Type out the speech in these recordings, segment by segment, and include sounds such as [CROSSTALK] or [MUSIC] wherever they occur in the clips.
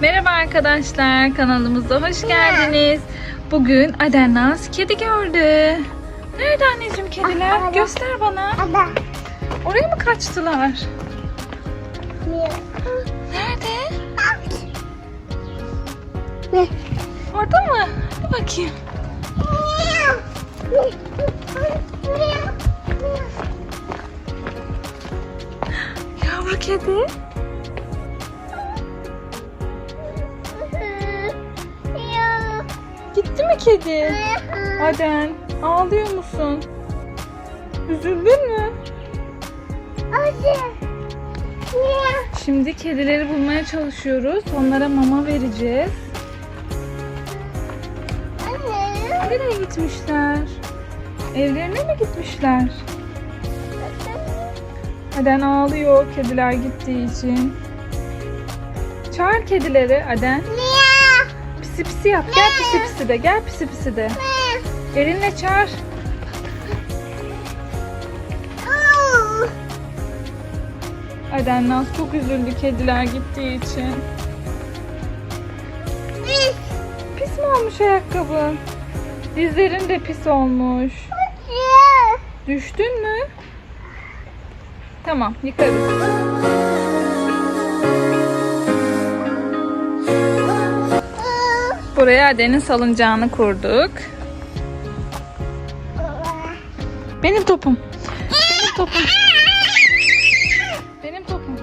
Merhaba arkadaşlar, kanalımıza hoş geldiniz. Bugün Adennaz kedi gördü. Nerede anneciğim kediler? Orada. Göster bana. Oraya mı kaçtılar? Nerede? Ne? Orada mı? Bir bakayım. Yavru kedi. Mi kedi? Aden, ağlıyor musun? Üzüldün mü? Şimdi kedileri bulmaya çalışıyoruz. Onlara mama vereceğiz. Nereye gitmişler? Evlerine mi gitmişler? Aden ağlıyor kediler gittiği için. Çağır kedileri Aden. Pisi pisi yap. Gel pisi pisi de. Gel pisi pisi de. Elinle çağır. Aden Naz çok üzüldü kediler gittiği için. Pis mi olmuş ayakkabın? Dizlerin de pis olmuş. Düştün mü? Tamam yıkarız. Buraya Aden'in salıncağını kurduk. Benim topum. Benim topum. Benim topum.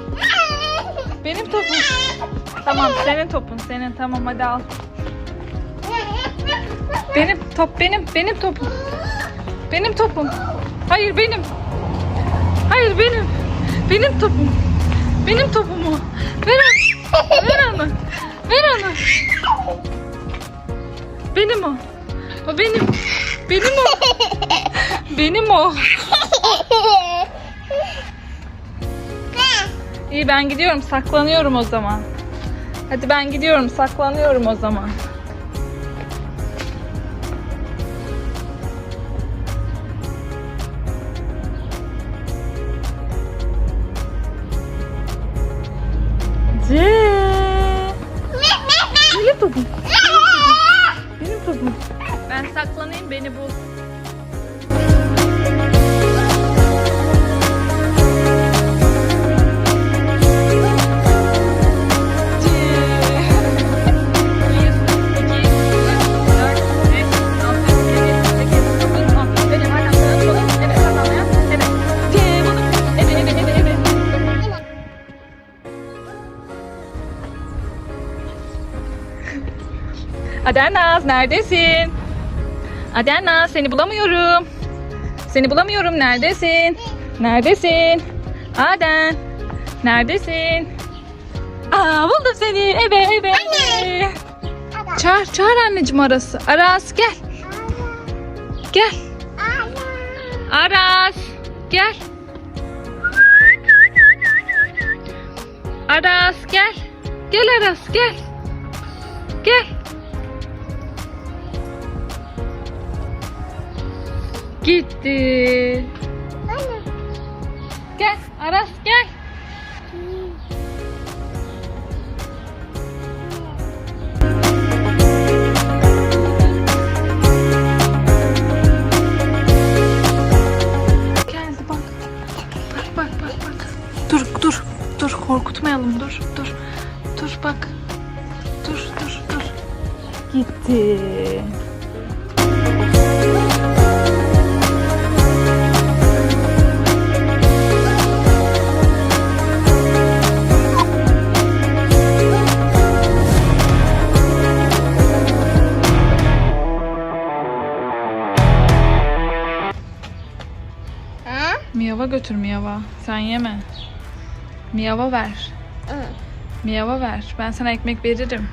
Benim topum. Tamam senin topun senin. Tamam hadi al. Benim top benim. Benim topum. Benim topum. Hayır benim. Hayır benim. Benim topum. Benim topum o. Ver onu. Ver onu. Ver onu. Benim o. O benim. Benim o. [LAUGHS] Benim o. İyi ben gidiyorum saklanıyorum o zaman. Hadi ben gidiyorum saklanıyorum o zaman. Saklanayım beni bul. Adernaz neredesin? Adernaz seni bulamıyorum. Seni bulamıyorum neredesin? Neredesin? Aden neredesin? Aa buldum seni. Ebe ebe. ebe. Çağır çağır anneciğim arası. Aras gel. Gel. Aras gel. Aras gel. Gel Aras gel. Gel. Gitti. Gel Aras gel. Geldi bak. Bak bak bak bak. Dur dur dur korkutmayalım dur dur. Dur bak. Dur dur dur. Gitti. Miyava götür Miyava. Sen yeme. Miyava ver. Miyava ver. Ben sana ekmek veririm.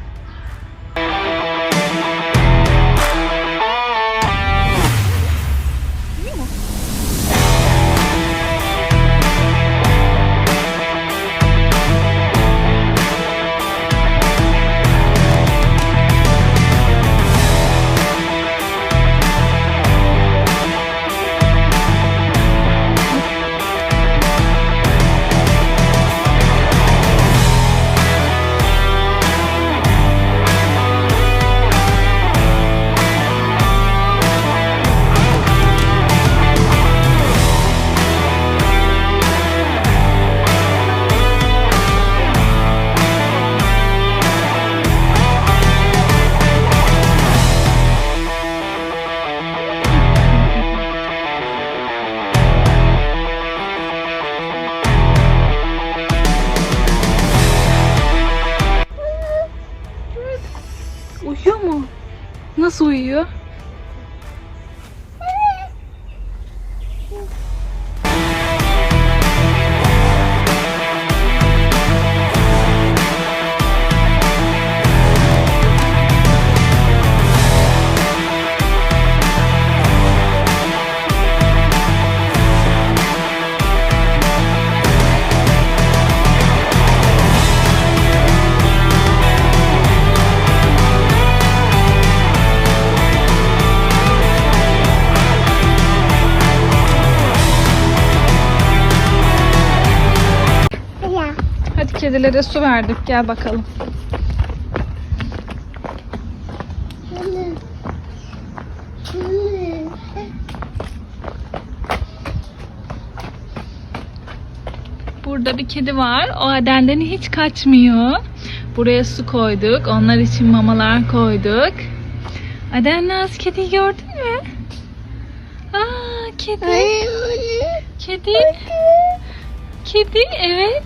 Nasıl uyuyor? Kedilere su verdik. Gel bakalım. Burada bir kedi var. O Aden'den hiç kaçmıyor. Buraya su koyduk. Onlar için mamalar koyduk. Aden Naz kediyi gördün mü? Aa kedi. Kedi. Kedi evet.